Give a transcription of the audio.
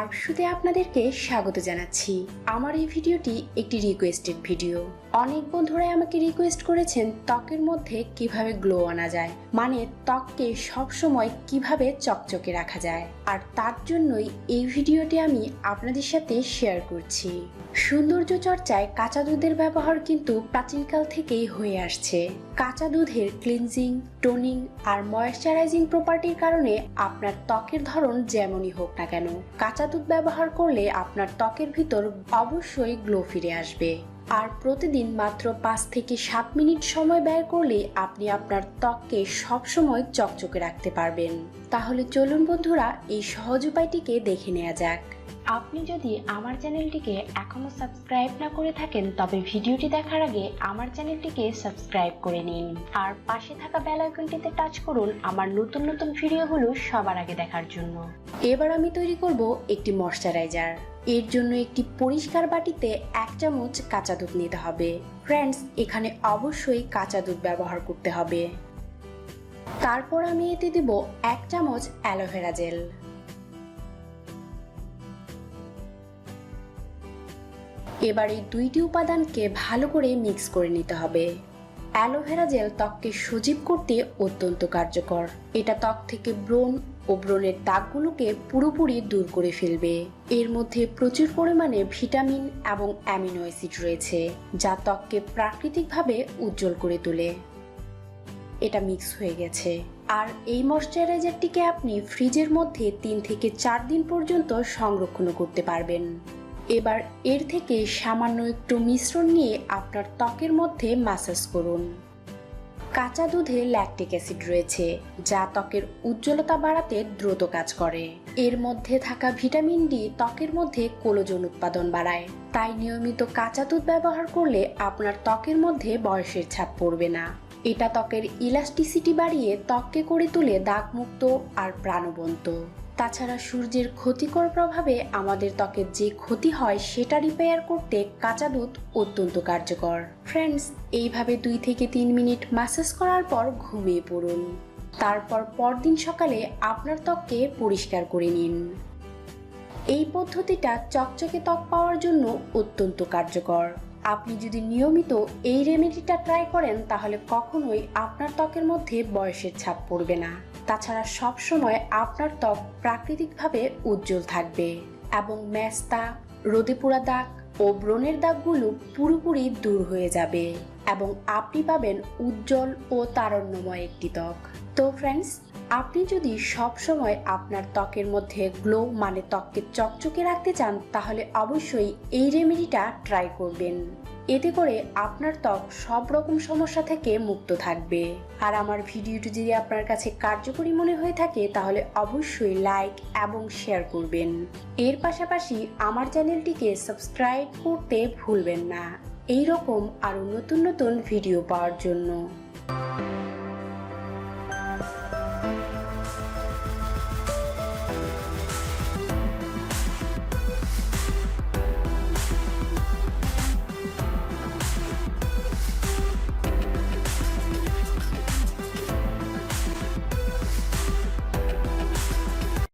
আরশুতে আপনাদেরকে স্বাগত জানাচ্ছি। আমার এই ভিডিওটি একটি রিকোয়েস্টেড ভিডিও অনেক বন্ধুরাই আমাকে রিকোয়েস্ট করেছেন ত্বকের মধ্যে কীভাবে গ্লো আনা যায় মানে ত্বককে সবসময় কীভাবে চকচকে রাখা যায়। আর তার জন্যই এই ভিডিওটি আমি আপনাদের সাথে শেয়ার করছি। সৌন্দর্য চর্চায় কাঁচা দুধের ব্যবহার কিন্তু প্রাচীনকাল থেকেই হয়ে আসছে। কাঁচা দুধের ক্লিনজিং টোনিং আর ময়েশ্চারাইজিং প্রপার্টির কারণে আপনার ত্বকের ধরন যেমনই হোক না কেন, কাঁচা দুধ ব্যবহার করলে আপনার ত্বকের ভিতর অবশ্যই গ্লো ফিরে আসবে। আর প্রতিদিন মাত্র পাঁচ থেকে সাত মিনিট সময় ব্যয় করলে আপনি আপনার ত্বককে সবসময় চকচকে রাখতে পারবেন। তাহলে চলুন বন্ধুরা, এই সহজ উপায়টিকে দেখে নেওয়া যাক। আপনি যদি আমার চ্যানেলটিকে এখনও সাবস্ক্রাইব না করে থাকেন, তবে ভিডিওটি দেখার আগে আমার চ্যানেলটিকে সাবস্ক্রাইব করে নিন। আর পাশে থাকা বেল আইকনটিতে টাচ করুন আমার নতুন নতুন ভিডিওগুলো সবার আগে দেখার জন্য। এবার আমি তৈরি করব একটি ময়শ্চারাইজার। এর জন্য একটি পরিষ্কার বাটিতে এক চামচ কাঁচা দুধ নিতে হবে। ফ্রেন্ডস, এখানে অবশ্যই কাঁচা দুধ ব্যবহার করতে হবে। তারপর আমি এতে দেব এক চামচ অ্যালোভেরা জেল। এবার এই দুইটি উপাদানকে ভালো করে মিক্স করে নিতে হবে। অ্যালোভেরা জেল ত্বককে সজীব করতে অত্যন্ত কার্যকর। এটা ত্বক থেকে ব্রণ ও ব্রণের দাগগুলোকে পুরোপুরি দূর করে ফেলবে। এর মধ্যে প্রচুর পরিমাণে ভিটামিন এবং অ্যামিনো অ্যাসিড রয়েছে, যা ত্বককে প্রাকৃতিকভাবে উজ্জ্বল করে তোলে। এটা মিক্স হয়ে গেছে। আর এই ময়শ্চারাইজারটিকে আপনি ফ্রিজের মধ্যে তিন থেকে চার দিন পর্যন্ত সংরক্ষণ করতে পারবেন। এবার এর থেকে সামান্য একটু মিশ্রণ নিয়ে আপনার ত্বকের মধ্যে মাসাজ করুন। কাঁচা দুধে ল্যাকটিক অ্যাসিড রয়েছে, যা ত্বকের উজ্জ্বলতা বাড়াতে দ্রুত কাজ করে। এর মধ্যে থাকা ভিটামিন ডি ত্বকের মধ্যে কোলোজন উৎপাদন বাড়ায়। তাই নিয়মিত কাঁচা দুধ ব্যবহার করলে আপনার ত্বকের মধ্যে বয়সের ছাপ পড়বে না। এটা ত্বকের ইলাস্টিসিটি বাড়িয়ে ত্বককে করে তুলে দাগমুক্ত আর প্রাণবন্ত। তাছাড়া সূর্যের ক্ষতিকর প্রভাবে আমাদের ত্বকের যে ক্ষতি হয় সেটা রিপেয়ার করতে কাঁচা দুধ অত্যন্ত কার্যকর। ফ্রেন্ডস এইভাবে দুই থেকে তিন মিনিট ম্যাসাজ করার পর ঘুমিয়ে পড়ুন। তারপর পরদিন সকালে আপনার ত্বককে পরিষ্কার করে নিন। এই পদ্ধতিটা চকচকে ত্বক পাওয়ার জন্য অত্যন্ত কার্যকর। আপনি যদি নিয়মিত এই রেমেডিটা ট্রাই করেন, তাহলে কখনোই আপনার ত্বকের মধ্যে বয়সের ছাপ পড়বে না। তাছাড়া সব সময় আপনার ত্বক প্রাকৃতিকভাবে উজ্জ্বল থাকবে এবং ম্যাস্তা রোদে পোড়া দাগ ও ব্রণের দাগগুলো পুরোপুরি দূর হয়ে যাবে এবং আপনি পাবেন উজ্জ্বল ও তারণ্যময় একটি ত্বক। তো ফ্রেন্ডস আপনি যদি সব সময় আপনার ত্বকের মধ্যে গ্লো মানে ত্বককে চকচকে রাখতে চান, তাহলে অবশ্যই এই রেমেডিটা ট্রাই করবেন। এতে করে আপনার ত্বক সব রকম সমস্যা থেকে মুক্ত থাকবে। আর আমার ভিডিওটি যদি আপনার কাছে কার্যকরী মনে হয়ে থাকে, তাহলে অবশ্যই লাইক এবং শেয়ার করবেন। এর পাশাপাশি আমার চ্যানেলটিকে সাবস্ক্রাইব করতে ভুলবেন না। এই রকম আরও নতুন নতুন ভিডিও পাওয়ার জন্য।